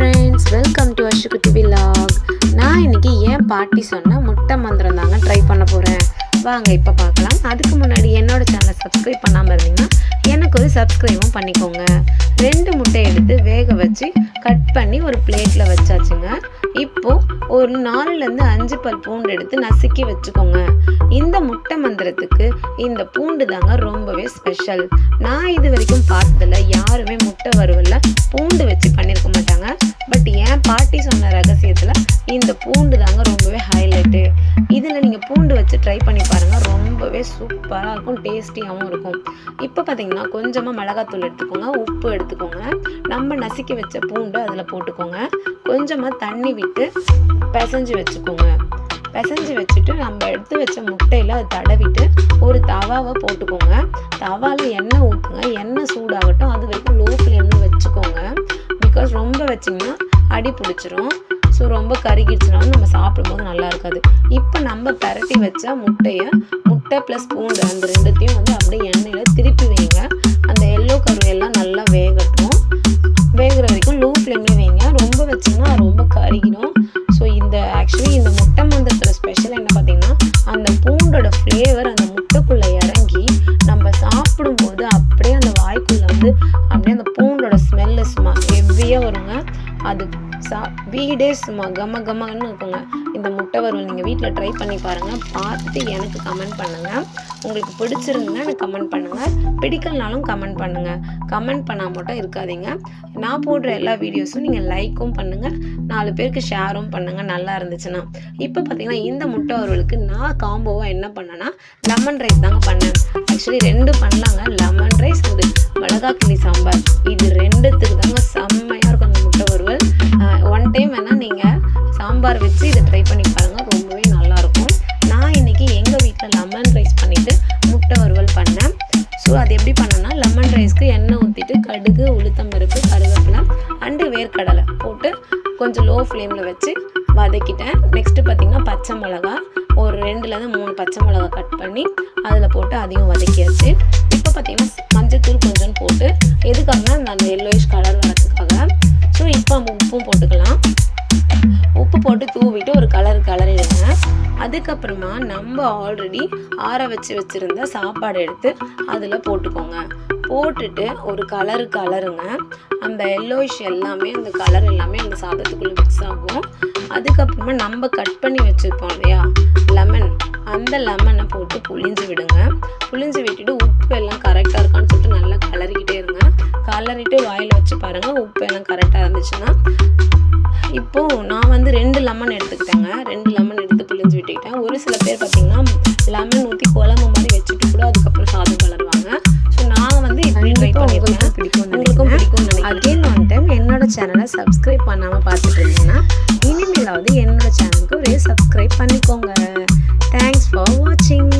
Friends welcome to Ashukutty vlog நான் இன்றைக்கி ஏன் பாட்டி சொன்னால் முட்டை மந்திரம் தாங்க ட்ரை பண்ண போகிறேன் வாங்க இப்போ பார்க்கலாம். அதுக்கு முன்னாடி என்னோடய சேனலை சப்ஸ்கிரைப் பண்ணாமல் இருந்தீங்கன்னா எனக்கு ஒரு சப்ஸ்கிரைபும் பண்ணிக்கோங்க. ரெண்டு முட்டை எடுத்து வேக வச்சு கட் பண்ணி ஒரு பிளேட்டில் வச்சாச்சுங்க. இப்போது ஒரு நாலுலேருந்து அஞ்சு பல் பூண்டு எடுத்து நசுக்கி வச்சுக்கோங்க. இந்த முட்டை மந்திரத்துக்கு இந்த பூண்டு தாங்க ரொம்பவே ஸ்பெஷல் நான் இது வரைக்கும் பார்த்ததில்ல. யாருமே பூண்டு தாங்க ரொம்பவே ஹைலைட்டு இதில் நீங்கள் பூண்டு வச்சு ட்ரை பண்ணி பாருங்கள் ரொம்பவே சூப்பராக இருக்கும் டேஸ்டியாகவும் இருக்கும். இப்போ பார்த்தீங்கன்னா கொஞ்சமாக மிளகாத்தூள் எடுத்துக்கோங்க உப்பு எடுத்துக்கோங்க. நம்ம நசுக்கி வச்ச பூண்டு அதில் போட்டுக்கோங்க. கொஞ்சமாக தண்ணி விட்டு பிசைஞ்சு வச்சுக்கோங்க. பிசைஞ்சு வச்சுட்டு நம்ம எடுத்து வச்ச முட்டையில் அதை தடவிட்டு ஒரு தவாவை போட்டுக்கோங்க. தவாவில் எண்ணெய் ஊற்றுங்க எண்ணெய் சூடாகட்டும். அது வரைக்கும் லோ ஃப்ளேமில் வச்சுக்கோங்க. பிகாஸ் ரொம்ப வச்சிங்கன்னா அடி பிடிச்சிரும். ஸோ ரொம்ப கருகிடுச்சுனாலும் நம்ம சாப்பிடும்போது நல்லா இருக்காது. இப்போ நம்ம பரட்டி வச்ச முட்டையை முட்டை ப்ளஸ் பூண்டு அந்த ரெண்டுத்தையும் வந்து அப்படியே எண்ணெயில் திருப்பி வைங்க. அந்த எல்லோ கருவையெல்லாம் நல்லா வேகட்டும். வேகிற வரைக்கும் லோ ஃப்ளேம்லேயே வைங்க. ரொம்ப வச்சிங்கன்னா ரொம்ப கருகிடும். ஸோ இந்த ஆக்சுவலி இந்த முட்டை மந்திரத்தில் ஸ்பெஷல் என்ன பார்த்தீங்கன்னா அந்த பூண்டோட ஃப்ளேவர் அந்த முட்டைக்குள்ளே இறங்கி நம்ம சாப்பிடும்போது அப்படியே அந்த வாய்க்குள்ளே வந்து அது சா வீடே சும்மா கம கமன்னு இருக்குங்க. இந்த முட்டை வறுவல் நீங்கள் வீட்டில் ட்ரை பண்ணி பாருங்கள் பார்த்துட்டு எனக்கு கமெண்ட் பண்ணுங்கள் உங்களுக்கு பிடிச்சிருந்துன்னா எனக்கு கமெண்ட் பண்ணுங்கள் பிடிக்கலனாலும் கமெண்ட் பண்ணுங்கள் கமெண்ட் பண்ணால் மட்டும் இருக்காதீங்க. நான் போடுற எல்லா வீடியோஸும் நீங்கள் லைக்கும் பண்ணுங்கள் நாலு பேருக்கு ஷேரும் பண்ணுங்கள் நல்லா இருந்துச்சுன்னா. இப்போ பார்த்தீங்கன்னா இந்த முட்டை வறுவலுக்கு நான் காம்போவாக என்ன பண்ணேன்னா லெமன் ரைஸ் தாங்க பண்ணேன். ஆக்சுவலி ரெண்டு பண்ணலாங்க. லெமன் ரைஸ் இது மிளகா கிளி சாம்பார். இது ரெண்டுத்துக்கு தாங்க சாம்பார் ஸோ அது எப்படி பண்ணேன்னா லெமன் ரைஸ்க்கு எண்ணெய் ஊற்றிட்டு கடுகு உளுத்தம்பருப்பு கருவேப்பிலை அண்டு வேர்க்கடலை போட்டு கொஞ்சம் லோ ஃப்ளேமில் வச்சு வதக்கிட்டேன். நெக்ஸ்ட்டு பார்த்தீங்கன்னா பச்சை மிளகா. ஒரு ரெண்டுலேருந்து மூணு பச்சை மிளகா கட் பண்ணி அதில் போட்டு அதையும் வதக்கியாச்சு. இப்போ பார்த்திங்கன்னா மஞ்சத்தூள் கொஞ்சம் போட்டு எதுக்காகனா அந்த எல்லோயிஷ் கலர் வரதுக்காக. ஸோ இப்போ உப்பும் போட்டுக்கலாம். உப்பு போட்டு தூவிட்டு அதுக்கப்புறமா நம்ம ஆல்ரெடி ஆற வச்சு வச்சுருந்த சாப்பாடு எடுத்து அதில் போட்டுக்கோங்க. போட்டுட்டு ஒரு கலரு கலருங்க. அந்த எல்லோயிஷ் எல்லாமே அந்த கலர் எல்லாமே அந்த சாதத்துக்குள்ளே மிக்ஸ் ஆகும். அதுக்கப்புறமா நம்ம கட் பண்ணி வச்சுருப்போம் இல்லையா? லெமன் அந்த லெமனை போட்டு புளிஞ்சு விடுங்க. புளிஞ்சு விட்டுட்டு உப்பு எல்லாம் கரெக்டாக இருக்கான்னு சொல்லிட்டு நல்லா கலரிக்கிட்டே இருங்க. கலரிட்டு வாயில் வச்சு பாருங்கள் உப்பு எல்லாம் கரெக்டாக இருந்துச்சுன்னா இப்போது நான் வந்து ரெண்டு லெமன் எடுத்துக்கிட்டேங்க. ரெண்டு லெமன் எடுத்து ஒரு சில பேர் பார்த்தீங்கன்னா லெமன் ஊற்றி குழம்பு மாதிரி வச்சுட்டு கூட அதுக்கப்புறம் சாதம் கலருவாங்க ஸோ நான் வந்து இப்படி ட்ரை பண்ணியிருக்கேன். பிடிக்கும் உங்களுக்கும் நினைக்கிறேன். அகைன் ஒன் டைம் என்னோட சேனலை சப்ஸ்கிரைப் பண்ணாமல் பார்த்துட்டு இருந்தீங்கன்னா இனிமேலாவது என்னோட சேனலுக்கு ஒரே சப்ஸ்கிரைப் பண்ணிக்கோங்க. தேங்க்ஸ் ஃபார் வாட்சிங்